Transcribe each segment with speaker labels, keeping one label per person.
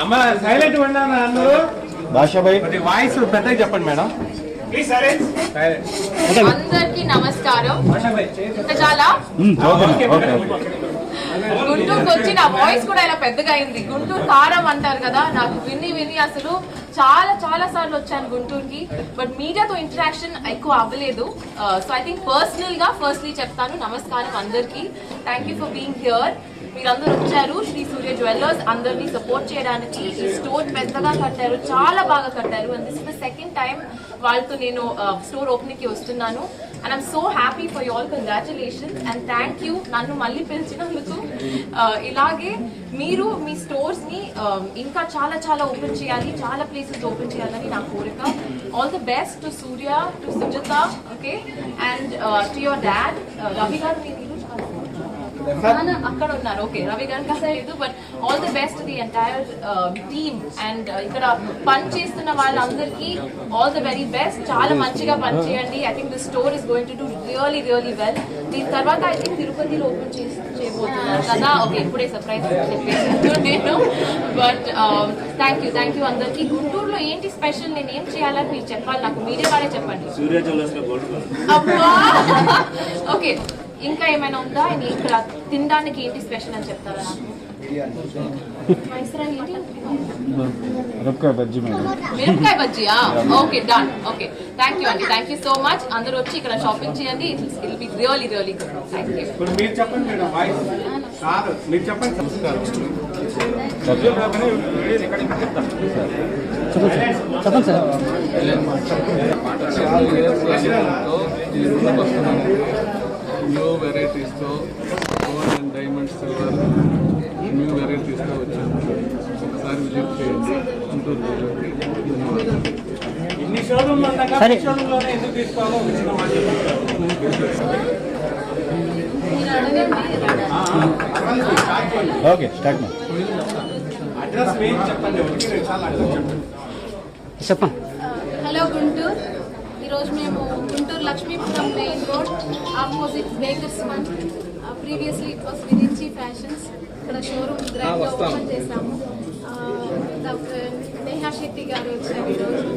Speaker 1: అమ్మ సైలెంట్ ఉన్నాను అందరూ కొద్ది వాయిస్ పెద్దగా చెప్పండి మేడం.
Speaker 2: అందరికి నమస్కారం. ఇంత చాలా గుంటూరుకి వచ్చి నా వాయిస్ కూడా ఇలా పెద్దగా అయింది. గుంటూరు కారం అంటారు కదా నాకు విని విని అసలు చాలా చాలా సార్లు వచ్చాను గుంటూరుకి బట్ మీడియాతో ఇంటరాక్షన్ ఎక్కువ అవ్వలేదు. సో ఐ థింక్ పర్సనల్గా ఫస్ట్లీ చెప్తాను నమస్కారం అందరికి. Thank you for being here మీరందరూ వచ్చారు శ్రీ సూర్య జ్యువెల్లర్స్ అందరినీ సపోర్ట్ చేయడానికి ఈ స్టోర్ పెద్దగా కట్టారు చాలా బాగా కట్టారు. And this is the second time వాళ్ళతో నేను uh, స్టోర్ ఓపెనింగ్కి వస్తున్నాను. And I'm so happy for all congratulations and thank you నన్ను మళ్ళీ పిలిచినందుకు uh, ఇలాగే మీరు మీ స్టోర్స్ని um, ఇంకా చాలా చాలా ఓపెన్ చేయాలి చాలా ప్లేసెస్ ఓపెన్ చేయాలని నా కోరిక. All the best to Surya to Sujatha okay and to your dad Ravi garu అక్కడ ఉన్నారు. ఓకే రవి గారు కాలేదు but all the best the entire team and ఇక్కడ పని చేస్తున్న వాళ్ళందరికీ ఆల్ ది వెరీ బెస్ట్ చాలా మంచిగా పని చేయండి. I think the store is going to do really really well దీని తర్వాత ఐ థింక్ తిరుపతిలో ఓపెన్ చేసి చేయబోతున్నారు కదా. ఓకే ఇప్పుడే సర్ప్రైజ్ నేను. But thank you thank you అందరికీ. గుంటూరులో ఏంటి స్పెషల్ నేను ఏం చేయాలని మీరు చెప్పాలి నాకు. మీరే వాళ్ళే చెప్పండి. ఓకే ఇంకా ఏమైనా ఉందా? అండ్ ఇక్కడ తినడానికి ఏంటి స్పెషల్ అని చెప్తారా?
Speaker 3: బజ్జీ
Speaker 2: మిరపకాయ బజ్జియా? Okay done okay. Thank you అండి థ్యాంక్ యూ సో మచ్ అందరూ వచ్చి ఇక్కడ షాపింగ్ చేయండి. It be really really good thank you
Speaker 1: ఇప్పుడు మీరు చెప్పండి మేడం వాయిస్. కాదు మీరు చెప్పండి. నమస్కారం.
Speaker 3: చెప్పండి సార్.
Speaker 4: చాలా new వెరైటీస్తో gold and diamond silver new వెరైటీస్తో వచ్చాము ఒకసారి విజిట్ చేయండి. గుంటూరు జిల్లాకి. ధన్యవాదాలు.
Speaker 3: ఓకే స్టార్ట్
Speaker 1: అడ్రస్ చెప్పండి.
Speaker 5: హలో గుంటూరు. ఈరోజు మేము Guntur Lakshmipuram main road opposite bakers one. Previously it was Virinchi fashions ఇక్కడ షోరూమ్ గ్రాండ్ ఓపెన్ చేశాము. నేహా శెట్టి గారు వచ్చారు ఈరోజు.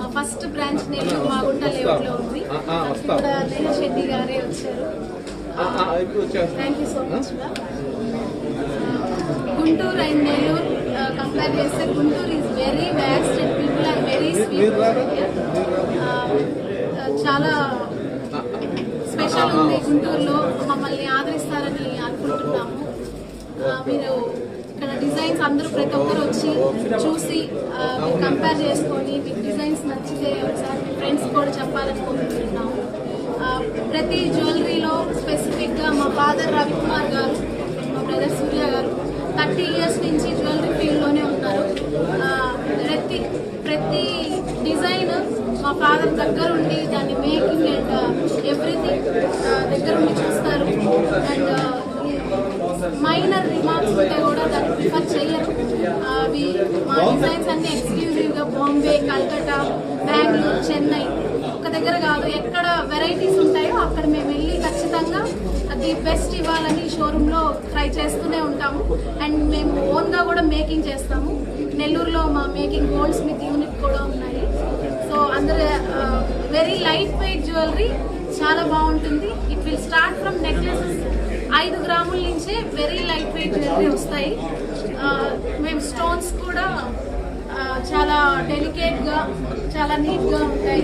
Speaker 5: మా ఫస్ట్ బ్రాంచ్ నెల్లూరు మాగుంట లేఅవుట్లో ఉంది. ఇక్కడ నేహా శెట్టి గారే వచ్చారు. Thank you so much Guntur and Nellore compare చేస్తే Guntur is very or very sweet చాలా స్పెషల్ ఉంది. గుంటూరులో మమ్మల్ని ఆదరిస్తారని అనుకుంటున్నాము. ఆ, మీరు ఇక్కడ డిజైన్స్ అందరూ ప్రతి ఒక్కరు వచ్చి చూసి ఆ, మీరు కంపేర్ చేసుకొని మీకు డిజైన్స్ నచ్చితే ఒకసారి మీ ఫ్రెండ్స్ కూడా చెప్పాలని కోరుకుంటున్నాము. ఆ, ప్రతి జ్యువెలరీలో స్పెసిఫిక్గా మా ఫాదర్ రవికుమార్ గారు మా బ్రదర్ సూర్య గారు థర్టీ ఇయర్స్ నుంచి జ్యువెలరీ ప్రతి ప్రతి డిజైన్ మా ఫాదర్ దగ్గర ఉండి దాన్ని మేకింగ్ అండ్ ఎవ్రీథింగ్ దగ్గర ఉండి చూస్తారు. అండ్ uh, మైనర్ రిమార్క్స్ ఉంటే కూడా దాన్ని ప్రిఫర్ చేయరు uh, అవి మా డిజైన్స్ అన్ని ఎక్స్క్లూజివ్గా బాంబే కల్కటా బెంగళూరు చెన్నై ఒక దగ్గర కాదు ఎక్కడ వెరైటీస్ ఉంటాయో అక్కడ మేము వెళ్ళి ఖచ్చితంగా అది బెస్ట్ ఇవ్వాలని షోరూంలో ట్రై చేస్తూనే ఉంటాము. అండ్ మేము ఓన్గా కూడా మేకింగ్ చేస్తాము. నెల్లూరులో మా మేకింగ్ గోల్డ్ స్మిత్ యూనిట్ కూడా ఉన్నాయి. సో అందరు వెరీ లైట్ వెయిట్ జ్యువెలరీ చాలా బాగుంటుంది. It will start from necklaces ఐదు గ్రాముల నుంచే వెరీ లైట్ వెయిట్ జ్యువెలరీ వస్తాయి. మేము స్టోన్స్ కూడా చాలా డెలికేట్గా చాలా నీట్గా ఉంటాయి.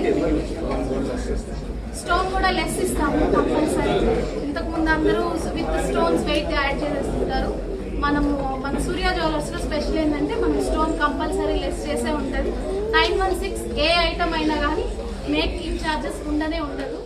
Speaker 5: స్టోన్ కూడా లెస్ ఇస్తాము కంపల్సరీ ఇంతకుముందు అందరూ విత్ స్టోన్స్ వెయిట్ యాడ్ చేసేస్తుంటారు మనము మన సూర్య జ్యువెలర్స్లో స్పెషల్ ఏంటంటే మనం స్టోన్ కంపల్సరీ లెస్ చేసే ఉంటుంది nine one six a item అయినా కానీ మేకింగ్ ఛార్జెస్ ఉండనే ఉండదు.